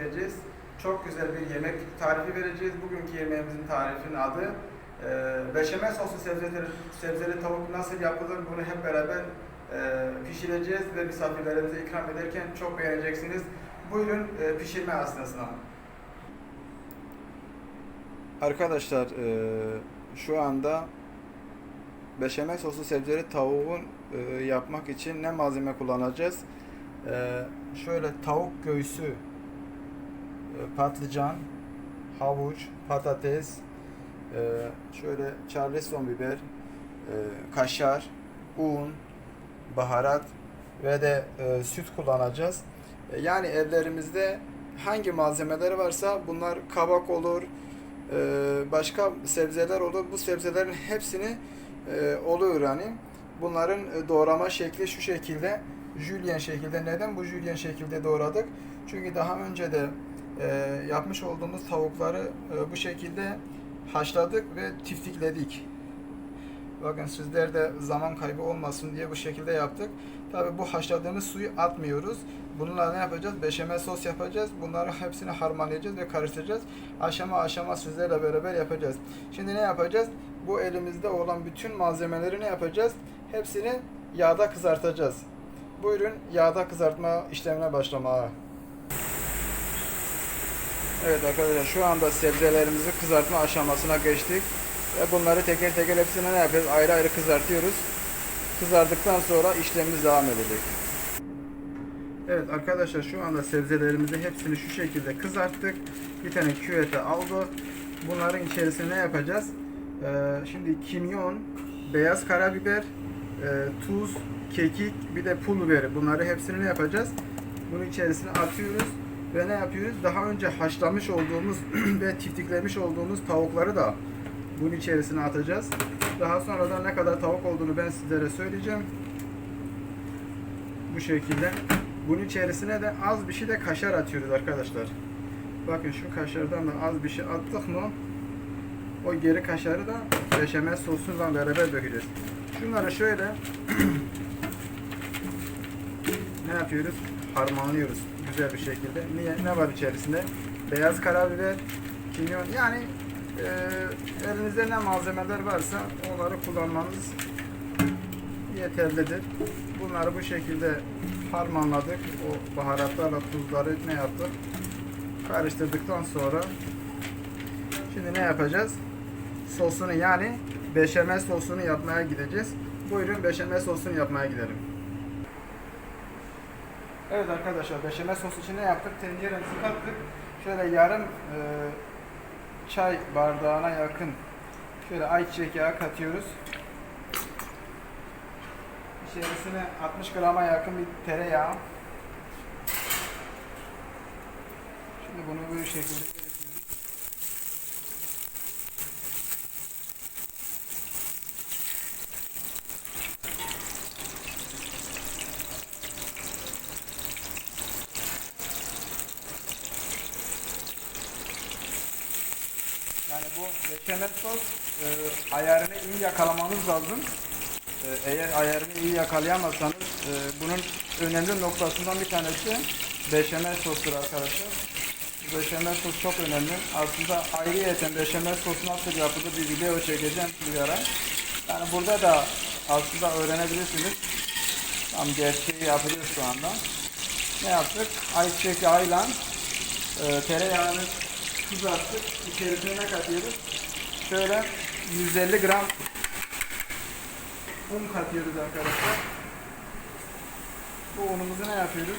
video çekeceğiz. Çok güzel bir yemek tarifi vereceğiz. Bugünkü yemeğimizin tarifinin adı e, beşamel soslu sebzeli, sebzeli tavuk nasıl yapılır bunu hep beraber e, pişireceğiz ve misafirlerimize ikram ederken çok beğeneceksiniz. Buyurun e, pişirme aslında. Arkadaşlar e, şu anda beşamel soslu sebzeli tavuğun e, yapmak için ne malzeme kullanacağız? E, şöyle tavuk göğsü, patlıcan, havuç, patates, e, şöyle charleston biber, e, kaşar, un, baharat ve de e, süt kullanacağız. Yani evlerimizde hangi malzemeleri varsa bunlar kabak olur, başka sebzeler olur. Bu sebzelerin hepsini oluyor yani. Bunların doğrama şekli şu şekilde. Jülyen şekilde. Neden bu jülyen şekilde doğradık? Çünkü daha önce de e, yapmış olduğumuz tavukları e, bu şekilde haşladık ve tiftikledik. Bakın sizler de zaman kaybı olmasın diye bu şekilde yaptık. Tabi bu haşladığımız suyu atmıyoruz. Bununla ne yapacağız? Beşamel sos yapacağız. Bunları hepsini harmanlayacağız ve karıştıracağız. Aşama aşama sizlerle beraber yapacağız. Şimdi ne yapacağız? Bu elimizde olan bütün malzemeleri ne yapacağız? Hepsini yağda kızartacağız. Buyurun yağda kızartma işlemine başlamaya. Evet arkadaşlar şu anda sebzelerimizi kızartma aşamasına geçtik. Ve bunları teker teker hepsini ne yapıyoruz? Ayrı ayrı kızartıyoruz. Kızardıktan sonra işlemimiz devam edecek. Evet arkadaşlar şu anda sebzelerimizi hepsini şu şekilde kızarttık. Bir tane küvete aldık. Bunların içerisine ne yapacağız? Ee, şimdi kimyon, beyaz karabiber, e, tuz, kekik, bir de pul biberi. Bunları hepsini ne yapacağız? Bunun içerisine atıyoruz ve ne yapıyoruz? Daha önce haşlamış olduğumuz ve tiftiklemiş olduğumuz tavukları da bunun içerisine atacağız. Daha sonra da ne kadar tavuk olduğunu ben sizlere söyleyeceğim. Bu şekilde. Bunun içerisine de az bir şey de kaşar atıyoruz arkadaşlar. Bakın şu kaşardan da az bir şey attık mı o geri kaşarı da beşamel sosuyla beraber dökeceğiz. Şunları şöyle ne yapıyoruz? Harmanlıyoruz güzel bir şekilde. Niye? Ne var içerisinde? Beyaz karabiber, kimyon yani e, elinizde ne malzemeler varsa onları kullanmanız yeterlidir. Bunları bu şekilde harmanladık. O baharatlarla tuzları ne yaptık? Karıştırdıktan sonra şimdi ne yapacağız? Sosunu yani beşamel sosunu yapmaya gideceğiz. Buyurun beşamel sosunu yapmaya gidelim. Evet arkadaşlar beşamel sos için ne yaptık? Tenceremizi kattık. Şöyle yarım e, çay bardağına yakın şöyle ayçiçek yağı katıyoruz. İçerisine 60 grama yakın bir tereyağı. Şimdi bunu bu şekilde eritiyoruz. Yani beşamel sos e, ayarını iyi yakalamanız lazım. E, eğer ayarını iyi yakalayamazsanız e, bunun önemli noktasından bir tanesi beşamel sostur arkadaşlar. Beşamel sos çok önemli. Aslında ayrıyeten beşamel sos nasıl yapılır bir video çekeceğim bir ara. Yani burada da aslında öğrenebilirsiniz. Tam gerçeği yapıyoruz şu anda. Ne yaptık? Ayçiçek yağıyla e, tereyağını kızarttık. İçerisine ne katıyoruz? Şöyle 150 gram un katıyoruz arkadaşlar. Bu unumuzu ne yapıyoruz?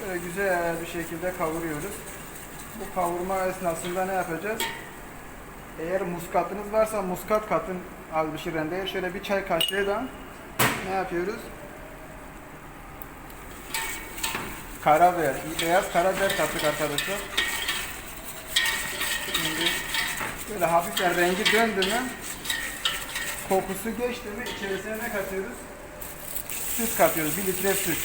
Böyle güzel bir şekilde kavuruyoruz. Bu kavurma esnasında ne yapacağız? Eğer muskatınız varsa muskat katın az bir şey rendeye. Şöyle bir çay kaşığı da ne yapıyoruz? Karabiber, beyaz karabiber kattık arkadaşlar. Şimdi böyle hafiften rengi döndü mü kokusu geçti mi içerisine ne katıyoruz? Süt katıyoruz. 1 litre süt.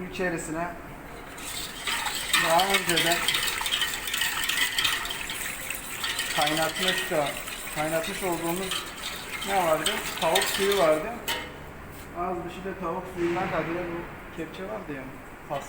bunun içerisine daha önceden kaynatmış da kaynatmış olduğumuz ne vardı? Tavuk suyu vardı. Az bir şey de tavuk suyundan tadıyla bu kepçe vardı ya. Pas.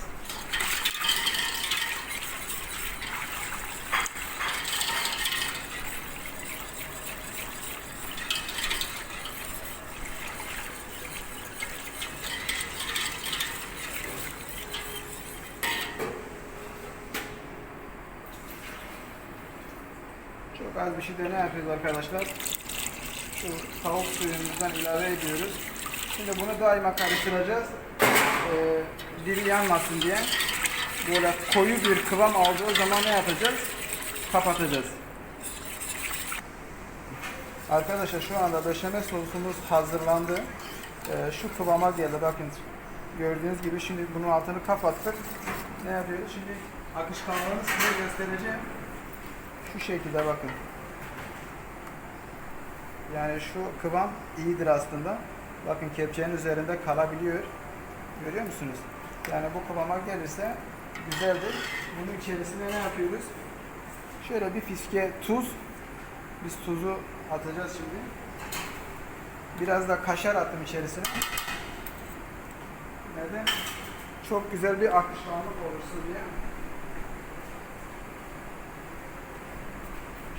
De ne yapıyoruz arkadaşlar? Şu tavuk suyumuzdan ilave ediyoruz. Şimdi bunu daima karıştıracağız. Ee, diri yanmasın diye. Böyle koyu bir kıvam aldığı zaman ne yapacağız? Kapatacağız. Arkadaşlar şu anda beşamel sosumuz hazırlandı. Ee, şu kıvama geldi bakın. Gördüğünüz gibi şimdi bunun altını kapattık. Ne yapıyoruz? Şimdi akışkanlığını size göstereceğim. Şu şekilde bakın. Yani şu kıvam iyidir aslında. Bakın kepçenin üzerinde kalabiliyor. Görüyor musunuz? Yani bu kıvama gelirse güzeldir. Bunun içerisine ne yapıyoruz? Şöyle bir fiske tuz. Biz tuzu atacağız şimdi. Biraz da kaşar attım içerisine. Neden? Çok güzel bir akışkanlık olursun diye.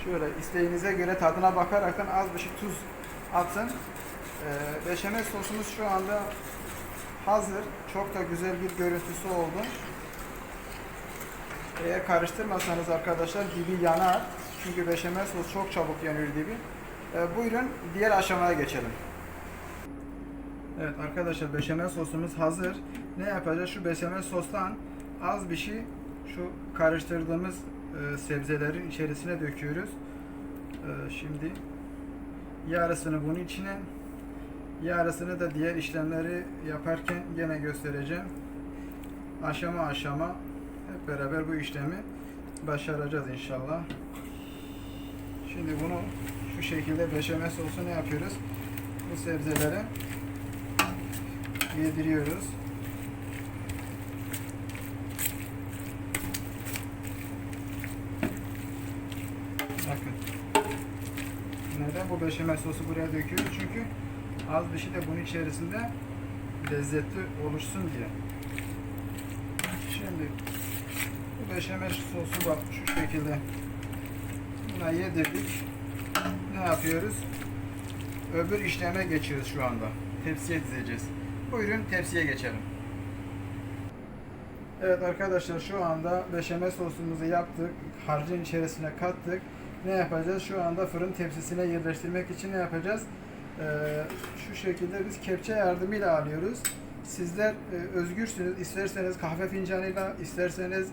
Şöyle isteğinize göre tadına bakaraktan az bir şey tuz atın. Ee, beşamel sosumuz şu anda hazır. Çok da güzel bir görüntüsü oldu. Eğer karıştırmasanız arkadaşlar dibi yanar. Çünkü beşamel sos çok çabuk yanıyor dibi. Ee, buyurun diğer aşamaya geçelim. Evet arkadaşlar beşamel sosumuz hazır. Ne yapacağız? Şu beşamel sostan az bir şey şu karıştırdığımız e, sebzelerin içerisine döküyoruz. E, şimdi yarısını bunun içine yarısını da diğer işlemleri yaparken gene göstereceğim. Aşama aşama hep beraber bu işlemi başaracağız inşallah. Şimdi bunu şu şekilde beşamel sosu ne yapıyoruz? Bu sebzelere yediriyoruz. Bakın. Neden bu beşamel sosu buraya döküyoruz? Çünkü az bir şey de bunun içerisinde lezzetli oluşsun diye. Şimdi bu beşamel sosu bak şu şekilde buna yedirdik. Ne yapıyoruz? Öbür işleme geçiyoruz şu anda. Tepsiye dizeceğiz. Buyurun tepsiye geçelim. Evet arkadaşlar şu anda beşamel sosumuzu yaptık. Harcın içerisine kattık. Ne yapacağız? Şu anda fırın tepsisine yerleştirmek için ne yapacağız? Ee, şu şekilde biz kepçe yardımıyla alıyoruz. Sizler e, özgürsünüz. İsterseniz kahve fincanıyla, isterseniz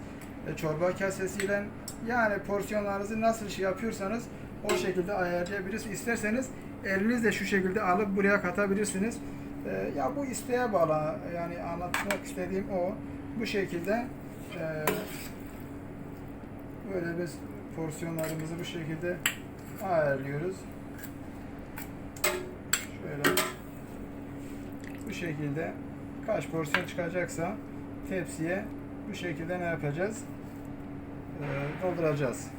e, çorba kasesiyle yani porsiyonlarınızı nasıl şey yapıyorsanız o şekilde ayarlayabilirsiniz. İsterseniz elinizle şu şekilde alıp buraya katabilirsiniz. Ee, ya bu isteğe bağlı. Yani anlatmak istediğim o. Bu şekilde e, böyle biz porsiyonlarımızı bu şekilde ayarlıyoruz. Şöyle bu şekilde kaç porsiyon çıkacaksa tepsiye bu şekilde ne yapacağız? Ee, dolduracağız.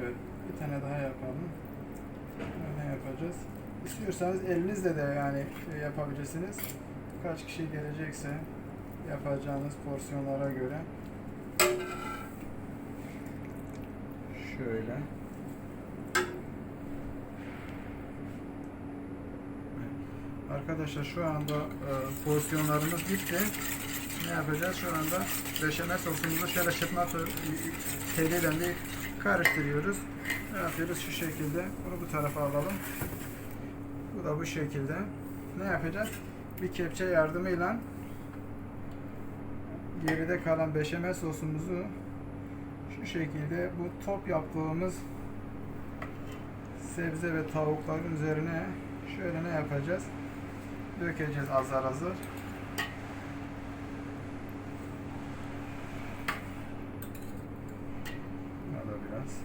Evet, bir tane daha yapalım. Ne yapacağız? İstiyorsanız elinizle de yani şey yapabilirsiniz. Kaç kişi gelecekse yapacağınız porsiyonlara göre. Şöyle. Arkadaşlar şu anda e, porsiyonlarımız bitti. Ne yapacağız? Şu anda beşamel sosumuzu şöyle çırpma teliyle bir karıştırıyoruz. Ne yapıyoruz? Şu şekilde. Bunu bu tarafa alalım. Bu da bu şekilde. Ne yapacağız? Bir kepçe yardımıyla geride kalan beşamel sosumuzu şu şekilde bu top yaptığımız sebze ve tavukların üzerine şöyle ne yapacağız? Dökeceğiz azar azar. Biraz.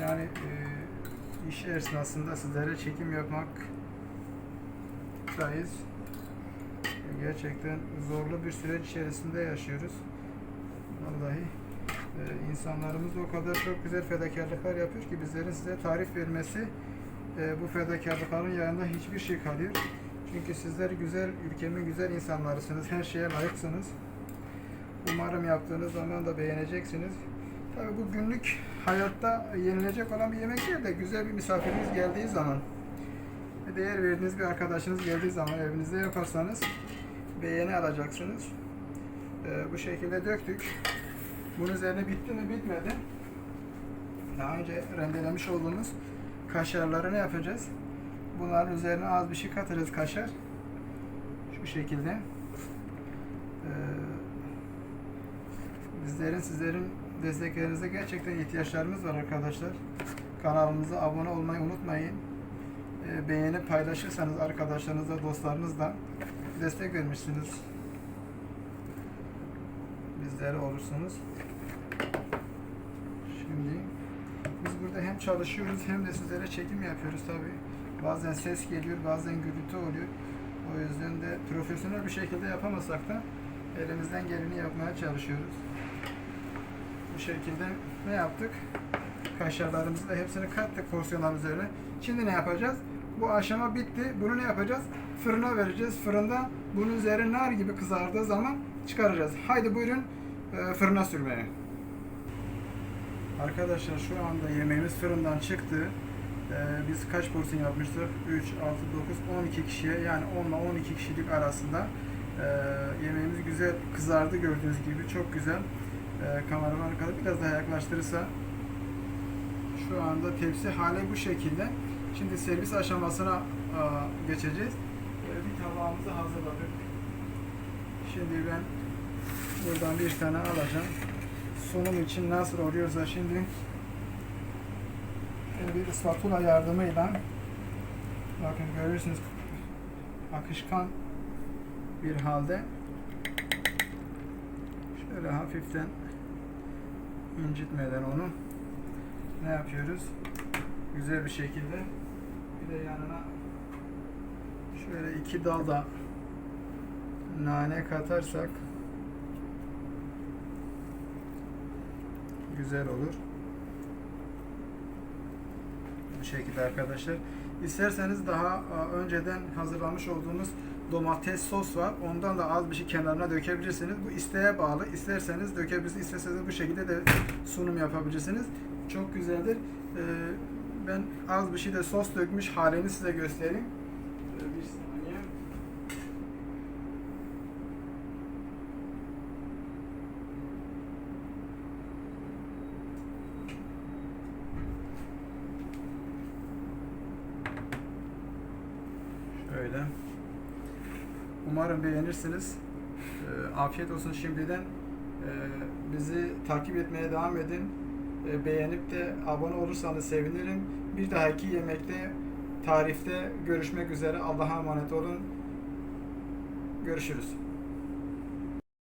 Yani e, iş esnasında sizlere çekim yapmak sayız. Gerçekten zorlu bir süreç içerisinde yaşıyoruz. Vallahi e, insanlarımız o kadar çok güzel fedakarlıklar yapıyor ki bizlerin size tarif vermesi e, bu fedakarlıkların yanında hiçbir şey kalıyor. Çünkü sizler güzel, ülkemin güzel insanlarısınız. Her şeye layıksınız. Umarım yaptığınız zaman da beğeneceksiniz. Tabii bu günlük hayatta yenilecek olan bir yemek değil de güzel bir misafiriniz geldiği zaman değer verdiğiniz bir arkadaşınız geldiği zaman evinizde yaparsanız beğeni alacaksınız. Ee, bu şekilde döktük. Bunun üzerine bitti mi bitmedi. Daha önce rendelemiş olduğumuz kaşarları ne yapacağız? Bunların üzerine az bir şey katacağız kaşar. Şu şekilde. Ee, bizlerin sizlerin desteklerinize gerçekten ihtiyaçlarımız var arkadaşlar. Kanalımıza abone olmayı unutmayın. Ee, beğenip paylaşırsanız arkadaşlarınızla, dostlarınızla destek vermişsiniz. Bizlere olursunuz. Şimdi biz burada hem çalışıyoruz hem de sizlere çekim yapıyoruz tabi. Bazen ses geliyor, bazen gürültü oluyor. O yüzden de profesyonel bir şekilde yapamasak da elimizden geleni yapmaya çalışıyoruz. Bu şekilde ne yaptık? Kaşarlarımızı da hepsini kattık porsiyonlar üzerine. Şimdi ne yapacağız? Bu aşama bitti. Bunu ne yapacağız? Fırına vereceğiz. Fırında bunun üzeri nar gibi kızardığı zaman çıkaracağız. Haydi buyurun e, fırına sürmeye. Arkadaşlar şu anda yemeğimiz fırından çıktı. Ee, biz kaç porsiyon yapmıştık? 3, 6, 9, 12 kişiye yani 10 ile 12 kişilik arasında ee, yemeğimiz güzel kızardı gördüğünüz gibi. Çok güzel. Ee, kameraman arkadaş biraz daha yaklaştırırsa şu anda tepsi hali bu şekilde. Şimdi servis aşamasına aa, geçeceğiz. Bir tabağımızı hazırladık. Şimdi ben buradan bir tane alacağım sunum için nasıl oluyorsa şimdi bir spatula yardımıyla bakın görürsünüz akışkan bir halde şöyle hafiften incitmeden onu ne yapıyoruz? Güzel bir şekilde bir de yanına şöyle iki dal da nane katarsak güzel olur. Bu şekilde arkadaşlar. İsterseniz daha e, önceden hazırlamış olduğumuz domates sos var. Ondan da az bir şey kenarına dökebilirsiniz. Bu isteğe bağlı. İsterseniz dökebilirsiniz. İsterseniz bu şekilde de sunum yapabilirsiniz. Çok güzeldir. E, Ben az bir şey de sos dökmüş halini size göstereyim. E, Bir saniye. Şöyle. Umarım beğenirsiniz. Ee, afiyet olsun şimdiden. Ee, bizi takip etmeye devam edin. Ee, beğenip de abone olursanız sevinirim. Bir dahaki yemekte, tarifte görüşmek üzere. Allah'a emanet olun. Görüşürüz.